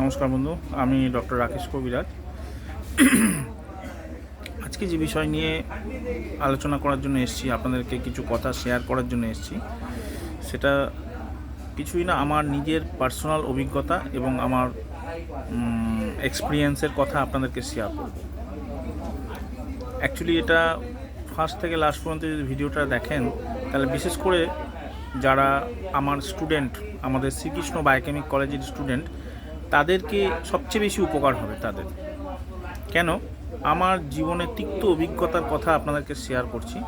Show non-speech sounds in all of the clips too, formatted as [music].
নমস্কার বন্ধু, আমি ডক্টর রাকেশ কবিরাজ। আজকে যে বিষয় নিয়ে আলোচনা করার জন্য এসেছি, আপনাদেরকে কিছু কথা শেয়ার করার জন্য এসেছি, সেটা কিছুই না, আমার নিজের পার্সোনাল অভিজ্ঞতা এবং আমার এক্সপিরিয়েন্সের কথা আপনাদেরকে শেয়ার করব। অ্যাকচুয়ালি এটা ফার্স্ট থেকে লাস্ট পর্যন্ত যদি ভিডিওটা দেখেন, তাহলে বিশেষ করে যারা আমার স্টুডেন্ট আমাদের শ্রীকৃষ্ণ বায়োকেমিক কলেজের স্টুডেন্ট তাদেরকে সবচেয়ে বেশি উপকার হবে তাদের। কেন? আমার জীবনের তিক্ত অভিজ্ঞতার কথা আপনাদেরকে শেয়ার করছি।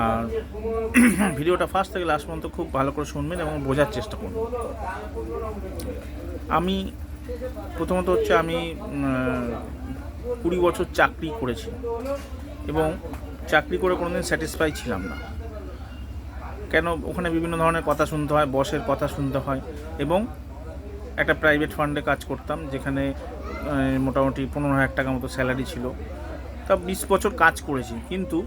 আর [clears throat] ভিডিওটা ফার্স্ট থেকে লাস্ট পর্যন্ত খুব ভালো করে শুনবেন এবং বোঝার চেষ্টা করবেন। আমি প্রথমত হচ্ছে আমি কুড়ি বছর চাকরি করেছি এবং চাকরি করে কোনোদিন স্যাটিসফাই ছিলাম না। কেন? ওখানে বিভিন্ন ধরনের কথা শুনতে হয়, বসের কথা শুনতে হয় এবং একটা প্রাইভেট ফান্ডে কাজ করতাম, যেখানে মোটামুটি পনেরো হাজার টাকা মতো স্যালারি ছিল। তা বিশ বছর কাজ করেছি, কিন্তু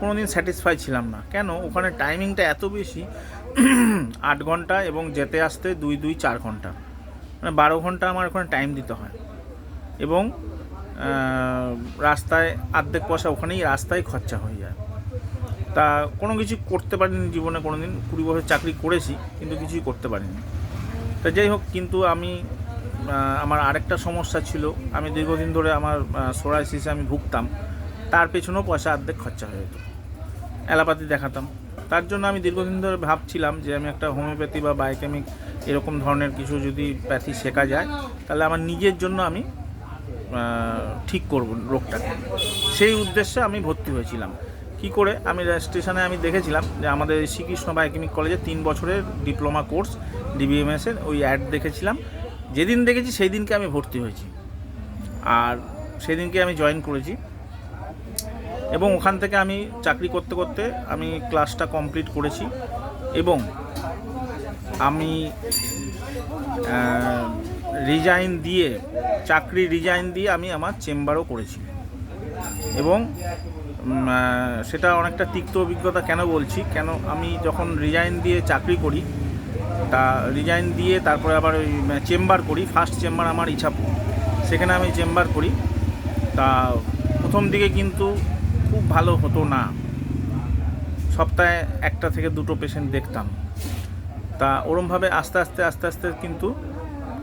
কোনো দিন স্যাটিসফাই ছিলাম না। কেন? ওখানে টাইমিংটা এত বেশি, [clears throat] আট ঘণ্টা এবং যেতে আসতে দুই দুই, চার ঘণ্টা। মানে বারো ঘণ্টা আমার ওখানে টাইম দিতে হয়। এবং রাস্তায় অর্ধেক পয়সা ওখানেই রাস্তায় খরচা হয়ে যায়। তা কোনো কিছু করতে পারিনি জীবনে কোনো দিন কুড়ি বছর চাকরি করেছি, কিন্তু কিছুই করতে পারিনি। তা যাই হোক, কিন্তু আমি আমার আরেকটা সমস্যা ছিল। আমি দীর্ঘদিন ধরে আমার সোরাইসিসে আমি ভুগতাম। তার পেছনেও পয়সা অর্ধেক খরচা হয়ে যেত। অ্যালাপাতি দেখাতাম। তার জন্য আমি দীর্ঘদিন ধরে ভাবছিলাম যে আমি একটা হোমিওপ্যাথি বা বায়োকেমিক এরকম ধরনের কিছু যদি প্যাথি শেখা যায়, তাহলে আমার নিজের জন্য আমি ঠিক করব রোগটাকে। সেই উদ্দেশ্যে আমি ভর্তি হয়েছিলাম। কি করে? আমি স্টেশনে আমি দেখেছিলাম যে আমাদের শ্রীকৃষ্ণ বায়োকেমিক কলেজে তিন বছরের ডিপ্লোমা কোর্স ডিবিএমএসের ওই অ্যাড দেখেছিলাম। যেদিন দেখেছি সেই দিনকে আমি ভর্তি হয়েছি। আর সেদিনকে আমি জয়েন করেছি। এবং ওখান থেকে আমি চাকরি করতে করতে আমি ক্লাসটা কমপ্লিট করেছি। এবং আমি রিজাইন দিয়ে, চাকরি রিজাইন দিয়ে আমি আমার চেম্বারও করেছি। এবং সেটা অনেকটা তিক্ত অভিজ্ঞতা কেন বলছি? কেন আমি যখন রিজাইন দিয়ে চাকরি করি, তা রিজাইন দিয়ে তারপরে আবার ওই চেম্বার করি ফার্স্ট চেম্বার আমার ইছাপুর। সেখানে আমি চেম্বার করি। তা প্রথম দিকে কিন্তু খুব ভালো হতো না। সপ্তাহে একটা থেকে দুটো পেশেন্ট দেখতাম। তা ওরমভাবে আস্তে আস্তে আস্তে আস্তে কিন্তু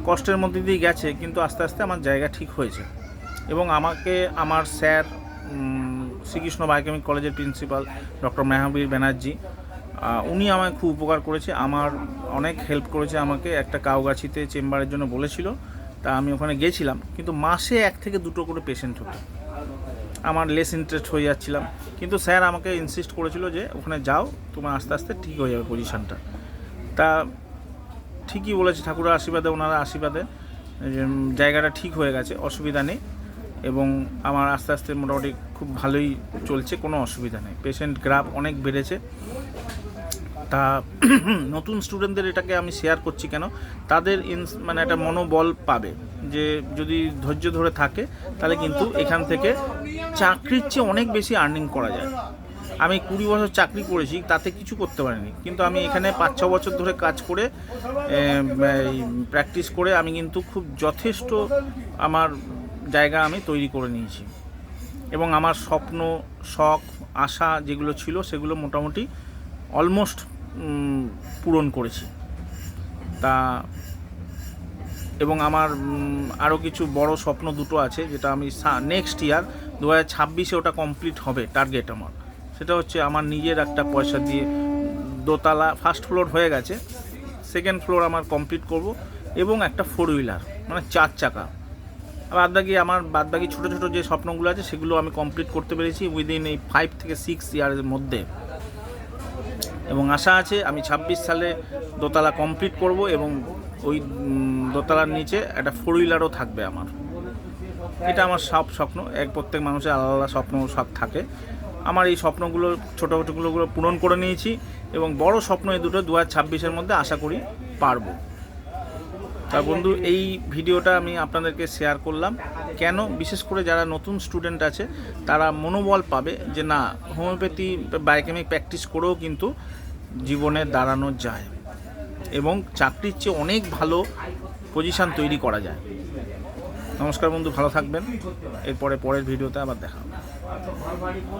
কষ্টের মধ্যে দিয়ে গেছে, কিন্তু আস্তে আস্তে আমার জায়গা ঠিক হয়েছে। এবং আমাকে, আমার স্যার শ্রীকৃষ্ণ বায়োকেমিক কলেজের প্রিন্সিপাল ডক্টর মেহাবীর ব্যানার্জি। উনি আমায় খুব উপকার করেছে। আমার অনেক হেল্প করেছে আমাকে। একটা কাউগাছিতে চেম্বারের জন্য বলেছিল। তা আমি ওখানে গেছিলাম। কিন্তু মাসে এক থেকে দুটো করে পেশেন্ট হতো। আমার লেস ইন্টারেস্ট হয়ে যাচ্ছিলাম। কিন্তু স্যার আমাকে ইনসিস্ট করেছিল যে, ওখানে যাও, তোমার আস্তে আস্তে ঠিক হয়ে যাবে পজিশনটা তা ঠিকই বলেছে। ঠাকুরের আশীর্বাদে, ওনারা আশীর্বাদে জায়গাটা ঠিক হয়ে গেছে। অসুবিধা নেই। এবং আমার আস্তে আস্তে মোটামুটি খুব ভালোই চলছে, কোনো অসুবিধা নেই। পেশেন্ট গ্রাফ অনেক বেড়েছে। তা [clears throat] নতুন স্টুডেন্টদের এটাকে আমি শেয়ার করছি কেন? তাদের ইনস মানে একটা মনোবল পাবে যে যদি ধৈর্য ধরে থাকে, তাহলে কিন্তু এখান থেকে চাকরির চেয়ে অনেক বেশি আর্নিং করা যায়। আমি কুড়ি বছর চাকরি করেছি, তাতে কিছু করতে পারিনি। কিন্তু আমি এখানে পাঁচ ছ বছর ধরে কাজ করে প্র্যাকটিস করে আমি কিন্তু খুব যথেষ্ট আমার জায়গা আমি তৈরি করে নিয়েছি। এবং আমার স্বপ্ন, শখ, আশা যেগুলো ছিল সেগুলো মোটামুটি অলমোস্ট পূরণ করেছি। তা, এবং আমার আরও কিছু বড় স্বপ্ন দুটো আছে যেটা আমি নেক্সট ইয়ার দু হাজার ছাব্বিশে ওটা কমপ্লিট হবে টার্গেট আমার। সেটা হচ্ছে আমার নিজের একটা পয়সা দিয়ে দোতলা ফার্স্ট ফ্লোর হয়ে গেছে। সেকেন্ড ফ্লোর আমার কমপ্লিট করব এবং একটা ফোর হুইলার মানে চার চাকা। বাদ বাকি আমার বাদ বাকি ছোটো ছোটো যে স্বপ্নগুলো আছে, সেগুলো আমি কমপ্লিট করতে পেরেছি উইদিন এই ফাইভ থেকে সিক্স ইয়ারের মধ্যে। এবং আশা আছে আমি ছাব্বিশ সালে দোতলা কমপ্লিট করব এবং ওই দোতলার নিচে একটা ফোর হুইলারও থাকবে আমার। এটা আমার সব স্বপ্ন, এক প্রত্যেক মানুষের আলাদা আলাদা স্বপ্ন সব থাকে। আমার এই স্বপ্নগুলো, ছোটো ছোটোগুলো পূরণ করে নিয়েছি এবং বড় স্বপ্ন এই দুটো দু হাজার ছাব্বিশের মধ্যে আশা করি পারব। তা বন্ধু, এই ভিডিওটা আমি আপনাদেরকে শেয়ার করলাম। কেন? বিশেষ করে যারা নতুন স্টুডেন্ট আছে, তারা মনোবল পাবে যে না হোমিওপ্যাথি বায়োকেমিক প্র্যাকটিস করেও কিন্তু জীবনে দাঁড়ানো যায় এবং চাকরির চেয়ে অনেক ভালো পজিশান তৈরি করা যায়। নমস্কার বন্ধু, ভালো থাকবেন। এরপরে পরের ভিডিওতে আবার দেখা